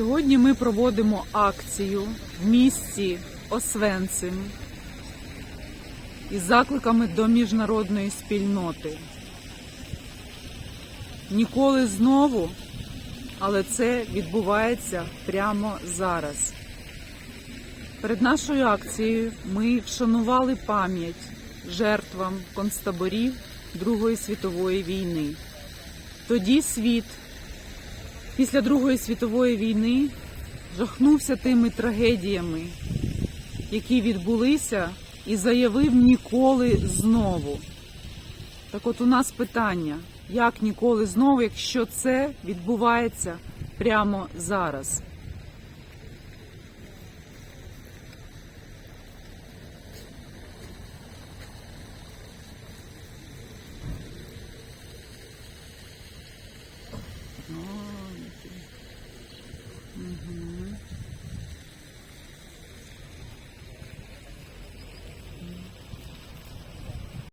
Сьогодні ми проводимо акцію в місті Освенцим із закликами до міжнародної спільноти. Ніколи знову, але це відбувається прямо зараз. Перед нашою акцією ми вшанували пам'ять жертвам концтаборів Другої світової війни. Тоді світ після Другої світової війни жахнувся тими трагедіями, які відбулися, і заявив ніколи знову. Так от у нас питання, як ніколи знову, якщо це відбувається прямо зараз. Ой, Mm-hmm.